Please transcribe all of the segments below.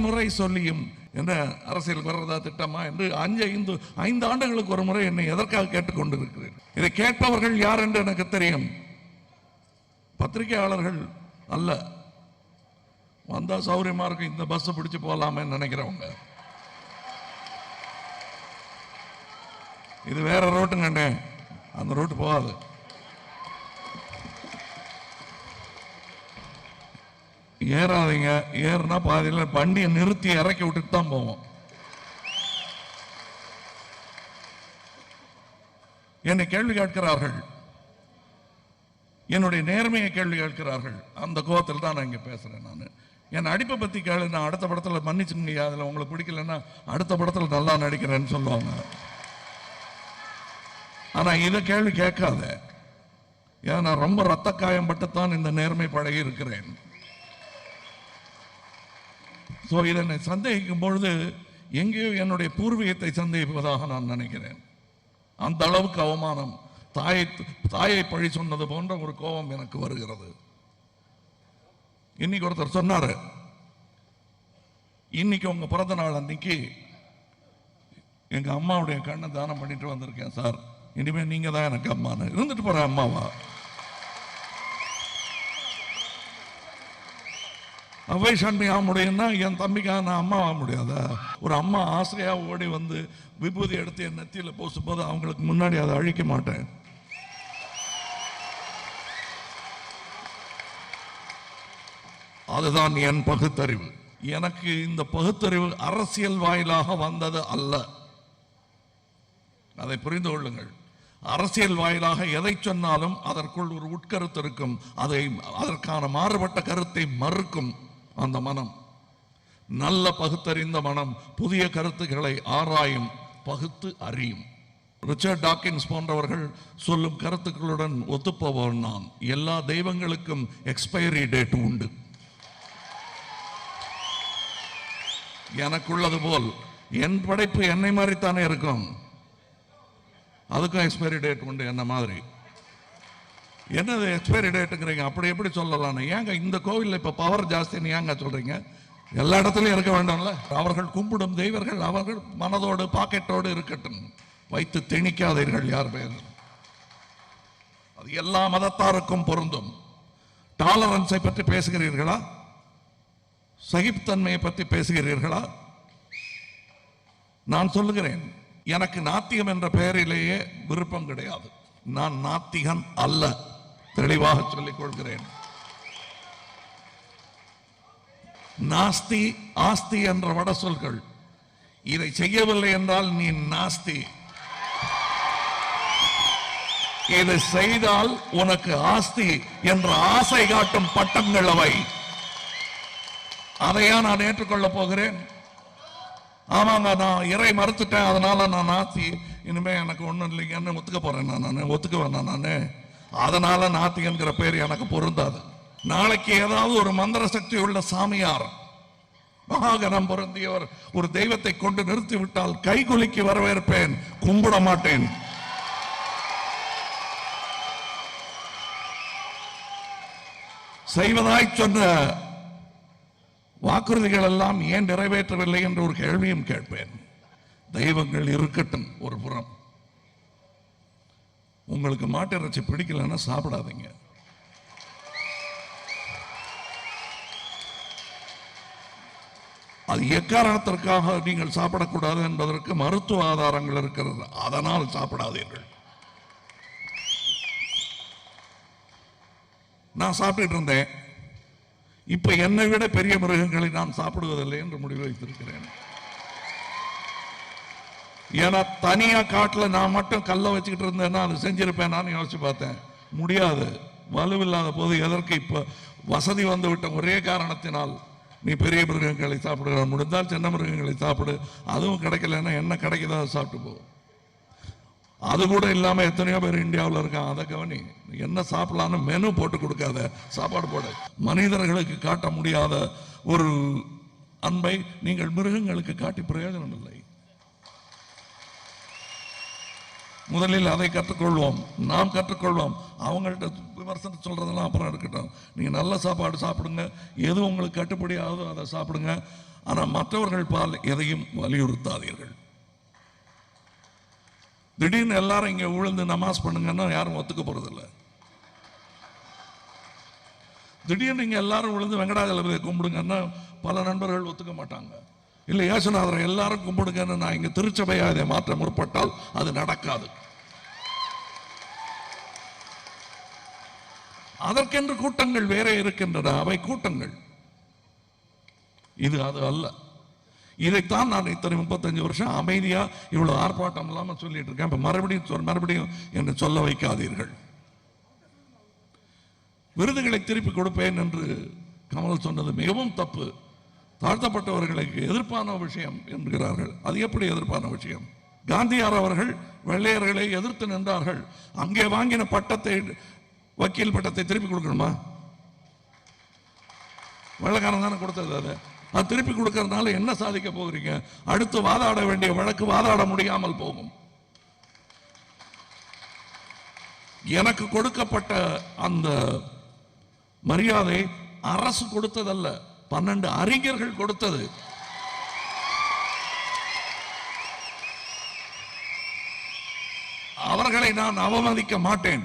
முறை சொல்லியும் என்ன அரசியல் வர்றதா திட்டமா என்று அஞ்சு ஐந்து ஐந்து ஆண்டுகளுக்கு ஒரு முறை என்னை எதற்காக கேட்டுக்கொண்டிருக்கிறேன்? இதை கேட்பவர்கள் யார் என்று எனக்கு தெரியும். பத்திரிகையாளர்கள் அல்ல. வந்தா சௌரியமா இருக்கும் இந்த பஸ் பிடிச்சு போகலாமே நினைக்கிறவங்க. இது வேற ரோட்டுங்கண்ணே அந்த ரோட்டு போகாது. ஏறாதீங்க. ஏறுனா பாதியில் வண்டியை நிறுத்தி இறக்கி விட்டுட்டு தான் போவோம். என்னை கேள்வி கேட்கிறார்கள். என்னுடைய நேர்மையை கேள்வி கேட்கிறார்கள். அந்த கோபத்தில் தான் நான் இங்கே பேசுகிறேன் நான். என் அடிப்பை பற்றி கேளு. நான் அடுத்த படத்தில் மன்னிச்சுங்க அதில் உங்களுக்கு பிடிக்கலன்னா அடுத்த படத்தில் நல்லா நடிக்கிறேன்னு சொல்லுவாங்க. ஆனால் இதை கேள்வி கேட்காத. ஏன்னா நான் ரொம்ப ரத்த காயம்பட்டுத்தான் இந்த நேர்மை பழகி இருக்கிறேன். ஸோ இதனை சந்தேகிக்கும் பொழுது எங்கேயோ என்னுடைய பூர்வீகத்தை சந்தேகிப்பதாக நான் நினைக்கிறேன். அந்த அளவுக்கு அவமானம். தாயை தாயை பழி சொன்னது போன்ற ஒரு கோபம் எனக்கு வருகிறது. இன்னைக்கு ஒருத்தர் சொன்னார் இன்னைக்கு உங்க பிறந்த நாள் அன்னைக்கு எங்க அம்மாவுடைய கண்ணை தானம் பண்ணிட்டு வந்திருக்கேன் சார். இனிமேல் நீங்க தான் எனக்கு அம்மான்னு. இருந்துட்டு போற அம்மாவா? அவை சண்டை ஆக முடியும்னா என் தம்பிக்காக நான் அம்மா ஆக முடியாதா? ஒரு அம்மா ஆசையாக ஓடி வந்து விபூதி எடுத்து என் நெத்தியில் பூசும் போது அவங்களுக்கு முன்னாடி அதை அழிக்க மாட்டேன். அதுதான் என் பகுத்தறிவு. எனக்கு இந்த பகுத்தறிவு அரசியல் வாயிலாக வந்தது அல்ல. அதை புரிந்து கொள்ளுங்கள். அரசியல் வாயிலாக எதை சொன்னாலும் அதற்குள் ஒரு உட்கருத்து இருக்கும். அதை அதற்கான மாறுபட்ட கருத்தை மறுக்கும். அந்த மனம். நல்ல பகுத்தறிந்த மனம் புதிய கருத்துக்களை ஆராயும் பகுத்து அறியும். ரிச்சர்ட் டாக்கின்ஸ் போன்றவர்கள் சொல்லும் கருத்துக்களுடன் ஒத்துப்போவன் நான். எல்லா தெய்வங்களுக்கும் எக்ஸ்பைரி டேட் உண்டு. எனக்குள்ளது போல் என் படைப்பு என்னை மாதிரித்தானே இருக்கும்? அதுக்கும் எக்ஸ்பைரி டேட் உண்டு என்ன மாதிரி? என்னது எக்ஸ்பைரி டேட்டுங்கிறீங்க அப்படி எப்படி சொல்லலாம் ஏங்க இந்த கோவிலில் இப்போ பவர் ஜாஸ்தின்னு ஏங்க சொல்கிறீங்க எல்லா இடத்துலையும் இருக்க வேண்டும்ல? அவர்கள் கும்பிடும் தெய்வர்கள் அவர்கள் மனதோடு பாக்கெட்டோடு இருக்கட்டும். வைத்து திணிக்காதீர்கள் யார் பேர்? அது எல்லா மதத்தாருக்கும் பொருந்தும். டாலரன்ஸை பற்றி பேசுகிறீர்களா? சகிப்புத்தன்மையை பற்றி பேசுகிறீர்களா? நான் சொல்லுகிறேன் எனக்கு நாத்திகம் என்ற பெயரிலேயே விருப்பம் கிடையாது. நான் நாத்திகன் அல்ல. தெளிவாக சொல்லிக் கொள்கிறேன். நாஸ்தி ஆஸ்தி என்ற வட சொல்கள். இதை செய்யவில்லை என்றால் நீ நாஸ்தி. இதை செய்தால் உனக்கு ஆஸ்தி என்ற ஆசை காட்டும் பட்டங்கள் அவை. அதையா நான் ஏற்றுக்கொள்ள போகிறேன்? ஆமாங்க நான் இறை மறுத்துட்டேன் அதனால நான் நாஸ்தி. இனிமே எனக்கு ஒண்ணும் இல்லைங்கன்னு ஒத்துக்க போறேன் நான் நான் ஒத்துக்குவேன் நான் நான். அதனால நாத்திகன்கிற பேர் எனக்கு பொருந்தாது. நாளைக்கு ஏதாவது ஒரு மந்திர சக்தி உள்ள சாமியார் மகாகணம் பொருந்தியவர் ஒரு தெய்வத்தை கொண்டு நிறுத்தி விட்டால் கைகுலுக்கி வரவேற்பேன் கும்பிட மாட்டேன். செய்வதாய் சொன்ன வாக்குறுதிகள் எல்லாம் ஏன் நிறைவேற்றவில்லை என்ற ஒரு கேள்வியும் கேட்பேன். தெய்வங்கள் இருக்கட்டும் ஒரு புறம். உங்களுக்கு மாட்டு இறைச்சி பிடிக்கலன்னா சாப்பிடாதீங்க. அது எக்காரணத்திற்காக நீங்கள் சாப்பிடக்கூடாது என்பதற்கு மருத்துவ ஆதாரங்கள் இருக்கிறது. அதனால் சாப்பிடாதீர்கள். நான் சாப்பிட்டுட்டு இருந்தேன். இப்ப என்னை விட பெரிய மிருகங்களை நான் சாப்பிடுவதில்லை என்று முடிவு வைத்திருக்கிறேன். ஏன்னா தனியா காட்டுல நான் மட்டும் கல்லை வச்சுக்கிட்டு இருந்தேன்னா அது செஞ்சிருப்பேன் யோசிச்சு பார்த்தேன். முடியாது. வலுவில்லாத போது எதற்கு இப்ப வசதி வந்து விட்ட ஒரே காரணத்தினால் நீ பெரிய மிருகங்களை சாப்பிடுற முடிந்தால் சின்ன மிருகங்களை சாப்பிடு. அதுவும் கிடைக்கலன்னா என்ன கிடைக்குதோ அதை சாப்பிட்டு போ. அது கூட இல்லாமல் எத்தனையோ பேர் இந்தியாவில் இருக்கான் அதை கவனி. என்ன சாப்பிடலான்னு மெனு போட்டு கொடுக்காத. சாப்பாடு போடு. மனிதர்களுக்கு காட்ட முடியாத ஒரு அன்பை நீங்கள் மிருகங்களுக்கு காட்டி பிரயோஜனம் இல்லை. முதலில் அதை கற்றுக்கொள்வோம் நாம் கற்றுக்கொள்வோம். அவங்கள்ட்ட விமர்சனம் சொல்கிறதெல்லாம் அப்புறம் இருக்கட்டும். நீங்கள் நல்ல சாப்பாடு சாப்பிடுங்க. எது உங்களுக்கு கட்டுப்படி ஆகுதோ அதை சாப்பிடுங்க. ஆனால் மற்றவர்கள் பால் எதையும் வலியுறுத்தாதீர்கள். திடீர்னு எல்லாரும் இங்கே விழுந்து நமாஸ் பண்ணுங்கன்னா யாரும் ஒத்துக்க போகிறதில்ல திடீர்னு நீங்கள் எல்லாரும் விழுந்து வெங்கடாஜலபதியை கும்பிடுங்கன்னா பல நண்பர்கள் ஒத்துக்க மாட்டாங்க. இல்லை ஏசுநாதரை எல்லாரும் கும்பிடுங்கன்னு நான் இங்கே திருச்சபையாக இதை மாற்ற முற்பட்டால் அது நடக்காது. அதற்கென்று கூட்டங்கள் வேற இருக்கின்றன அவை கூட்டங்கள். இது அது அல்ல. இதைத்தான் நான் இத்தனை முப்பத்தஞ்சு வருஷம் அமைதியாக இவ்வளோ ஆர்ப்பாட்டம் இல்லாமல் சொல்லிட்டு இருக்கேன். இப்போ மறுபடியும் சொல்- மறுபடியும் என்று சொல்ல வைக்காதீர்கள். விருதுகளை திருப்பி கொடுப்பேன் என்று கமல் சொன்னது மிகவும் தப்பு. தாழ்த்தப்பட்டவர்களுக்கு எதிர்ப்பான விஷயம் என்கிறார்கள். அது எப்படி எதிர்ப்பான விஷயம்? காந்தியார் அவர்கள் வெள்ளையர்களை எதிர்த்து நின்றார்கள். அங்கே வாங்கின பட்டத்தை வக்கீல் பட்டத்தை திருப்பி கொடுக்கணுமா? வெள்ளக்காரன் தானே கொடுத்தது அது. அது திருப்பி கொடுக்கறதுனால என்ன சாதிக்க போகிறீங்க? அடுத்து வாதாட வேண்டிய வழக்கு வாதாட முடியாமல் போகும். எனக்கு கொடுக்கப்பட்ட அந்த மரியாதை அரசு கொடுத்ததல்ல. பன்னெண்டு அறிஞர்கள் கொடுத்தது. அவர்களை நான் அவமதிக்க மாட்டேன்.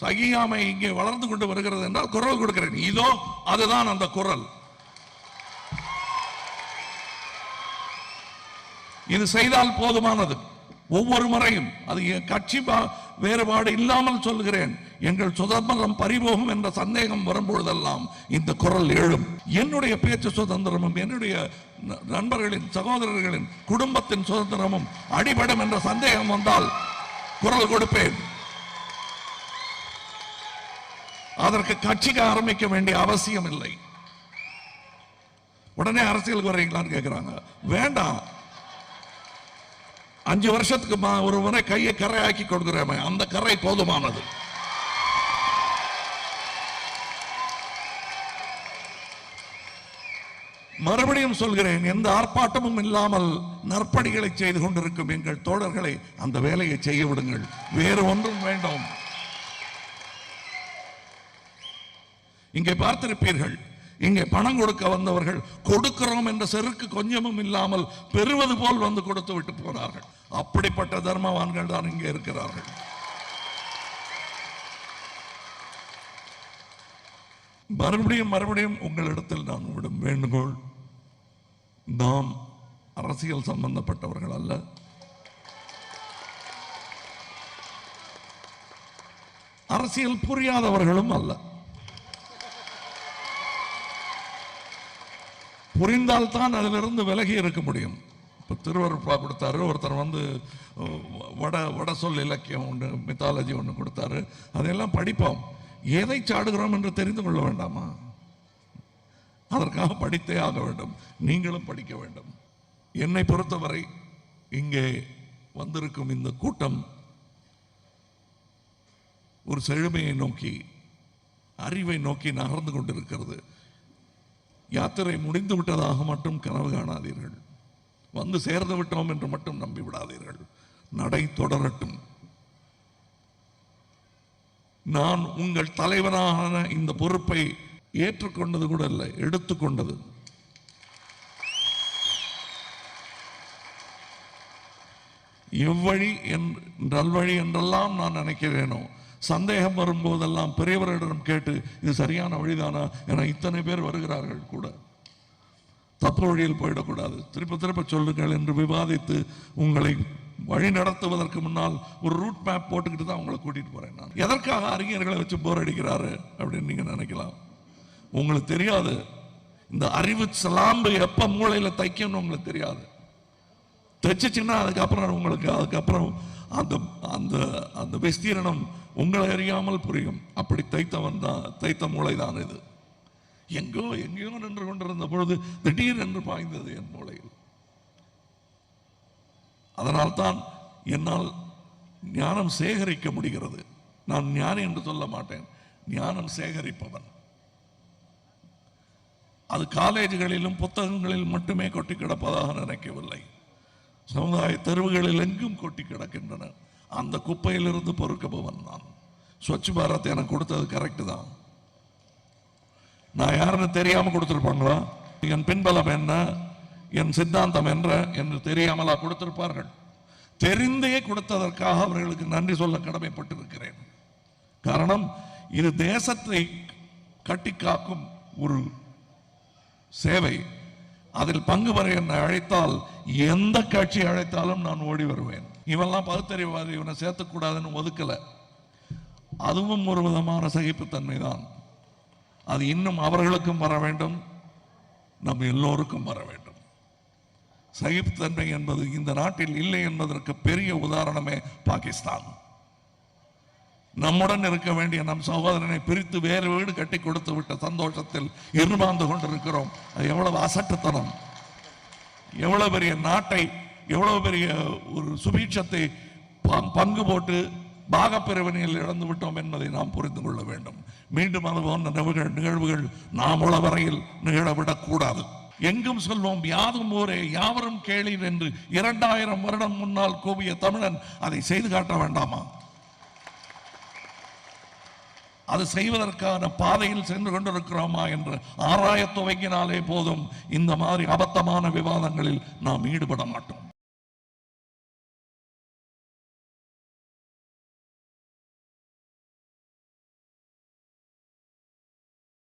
சகியாமை இங்கே வளர்ந்து கொண்டு வருகிறது என்றால் குரல் கொடுக்கிறேன். இதோ அதுதான் அந்த குரல். இது செய்தால் போதுமானது. ஒவ்வொரு முறையும். அது என் கட்சி வேறுபாடு இல்லாமல் சொல்கிறேன் எங்கள் சுதந்திரம் பறிபோகும் என்ற சந்தேகம் வரும்பொழுதெல்லாம் இந்த குரல் எழும். என்னுடைய பேச்சு சுதந்திரமும் என்னுடைய ந- நண்பர்களின் சகோதரர்களின் குடும்பத்தின் சுதந்திரமும் அடிபடும் என்ற சந்தேகம் வந்தால் குரல் கொடுப்பேன். அதற்கு கட்சிக்கு ஆரம்பிக்க வேண்டிய அவசியம் இல்லை உடனே அரசியலுக்கு வரீங்களான்னு கேட்கிறாங்க வேண்டாம். அஞ்சு வருஷத்துக்கு மா- ஒரு முறை கையை கரையாக்கி கொடுக்கிறேன் அந்த கரை போதுமானது. மறுபடியும் சொல்கிறேன் எந்த ஆர்ப்பாட்டமும் இல்லாமல் நற்பணிகளை செய்து கொண்டிருக்கும் எங்கள் தோழர்களை அந்த வேலையை செய்ய விடுங்கள். வேறு ஒன்றும் வேண்டும். இங்கே பார்த்திருப்பீர்கள் இங்கே பணம் கொடுக்க வந்தவர்கள் கொடுக்கிறோம் என்ற செருக்கு கொஞ்சமும் இல்லாமல் பெறுவது போல் வந்து கொடுத்து விட்டு போனார்கள். அப்படிப்பட்ட தர்மவான்கள் தான் இங்கே இருக்கிறார்கள். மறுபடியும் மறுபடியும் உங்களிடத்தில் நான் விடும் வேண்டுகோள் நாம் அரசியல் சம்பந்தப்பட்டவர்கள் அல்ல. அரசியல் புரியாதவர்களும் அல்ல. புரிந்தால்தான் அதிலிருந்து விலகி இருக்க முடியும். இப்போ திருவருப்பா கொடுத்தாரு ஒருத்தர் வந்து வட வட சொல் இலக்கியம் ஒன்று மித்தாலஜி ஒன்று கொடுத்தாரு. அதையெல்லாம் படிப்போம். எதை சாடுகிறோம் என்று தெரிந்து கொள்ள வேண்டாமா? அதற்காக படித்தே ஆக வேண்டும். நீங்களும் படிக்க வேண்டும். என்னை பொறுத்தவரை இங்கே வந்திருக்கும் இந்த கூட்டம் ஒரு செழுமையை நோக்கி அறிவை நோக்கி நகர்ந்து கொண்டிருக்கிறது. யாத்திரை முடிந்து விட்டதாக மட்டும் கனவு காணாதீர்கள். வந்து சேர்ந்து விட்டோம் என்று மட்டும் நம்பி விடாதீர்கள். நடை தொடரட்டும். நான் உங்கள் தலைவரான இந்த பொறுப்பை ஏற்றுக்கொண்டது கூட இல்லை எடுத்துக்கொண்டது. எவ்வழி என் நல்வழி என்றெல்லாம் நான் நினைக்கிறேனோ சந்தேகம் வரும்போதெல்லாம் பெரியவர்களிடம் கேட்டு இது சரியான வழிதானா? என இத்தனை பேர் வருகிறார்கள் கூட. தப்பு வழியில் போயிடக்கூடாது. திருப்ப திருப்ப சொல்லுங்கள் என்று விவாதித்து உங்களை வழி நடத்துவதற்கு முன்னால் ஒரு ரூட் மேப் போட்டுக்கிட்டு தான் உங்களை கூட்டிட்டு போறேன் நான். எதற்காக அறிஞர்களை வச்சு போர் அடிக்கிறாரு அப்படின்னு நீங்க நினைக்கலாம். உங்களுக்கு தெரியாது. இந்த அறிவு சலாம்பு எப்ப மூளையில தைக்கணும்னு உங்களுக்கு தெரியாது. தைச்சிச்சுன்னா அதுக்கப்புறம் உங்களுக்கு அதுக்கப்புறம் அந்த அந்த அந்த விஸ்தீரணம் உங்களை அறியாமல் புரியும். அப்படி தைத்தவன் தான் தைத்த மூளை தான் இது. எங்கோ எங்கேயோ நின்று கொண்டிருந்த பொழுது திடீர் என்று பாய்ந்தது என் மூளையில். அதனால்தான் என்னால் ஞானம் சேகரிக்க முடிகிறது. நான் ஞானி என்று சொல்ல மாட்டேன். ஞானம் சேகரிப்பவன். அது காலேஜுகளிலும் புத்தகங்களில் மட்டுமே கொட்டி கிடப்பதாக நினைக்கவில்லை. சமுதாய தெருவுகளில் எங்கும் கொட்டி கிடக்கின்றன. அந்த குப்பையிலிருந்து பொறுக்கபவன் நான். ஸ்வச் பாரத் எனக்கு கொடுத்தது கரெக்டு தான். நான் யாருன்னு தெரியாமல் கொடுத்துருப்பாங்களா? என் பின்பலம் என்ன? என் சித்தாந்தம் என்ற என்று தெரியாமலா கொடுத்திருப்பார்கள். தெரிந்தே கொடுத்ததற்காக அவர்களுக்கு நன்றி சொல்ல கடமைப்பட்டிருக்கிறேன். காரணம் இது தேசத்தை கட்டி காக்கும் ஒரு சேவை. அதில் பங்கு பெற என்னை அழைத்தால் எந்த கட்சி அழைத்தாலும் நான் ஓடி வருவேன். இவெல்லாம் பகுத்தறிவாதி இவனை சேர்த்துக்கூடாதுன்னு ஒதுக்கலை. அதுவும் ஒரு விதமான சகிப்புத்தன்மை தான். அது இன்னும் அவர்களுக்கும் வர வேண்டும். நம் எல்லோருக்கும் வர வேண்டும். சகிப்புத்தன்மை என்பது இந்த நாட்டில் இல்லை என்பதற்கு பெரிய உதாரணமே பாகிஸ்தான். நம்முடன் இருக்க வேண்டிய நம் சகோதரனை பிரித்து வேறு வீடு கட்டி கொடுத்து விட்ட சந்தோஷத்தில் இருமாந்து கொண்டிருக்கிறோம். அது எவ்வளவு அசட்டுத்தனம். எவ்வளவு பெரிய நாட்டை எவ்வளவு பெரிய ஒரு சுபீட்சத்தை பங்கு போட்டு பாகப்பிரிவினையில் இழந்து விட்டோம் என்பதை நாம் புரிந்து கொள்ள வேண்டும். மீண்டும் அது போன்ற நிகழ்வுகள் நிகழ்வுகள் நாம் உள்ள வரையில் எங்கும் சொல்வோம் யாதும் ஊரே யாவரும் கேளீர் என்று இரண்டாயிரம் வருடம் முன்னால் கூவிய தமிழன் அதை செய்து காட்ட வேண்டாமா? அது செய்வதற்கான பாதையில் சென்று கொண்டிருக்கிறோமா என்று ஆராயத் துவங்கினாலே போதும். இந்த மாதிரி அபத்தமான விவாதங்களில் நாம் ஈடுபட மாட்டோம்.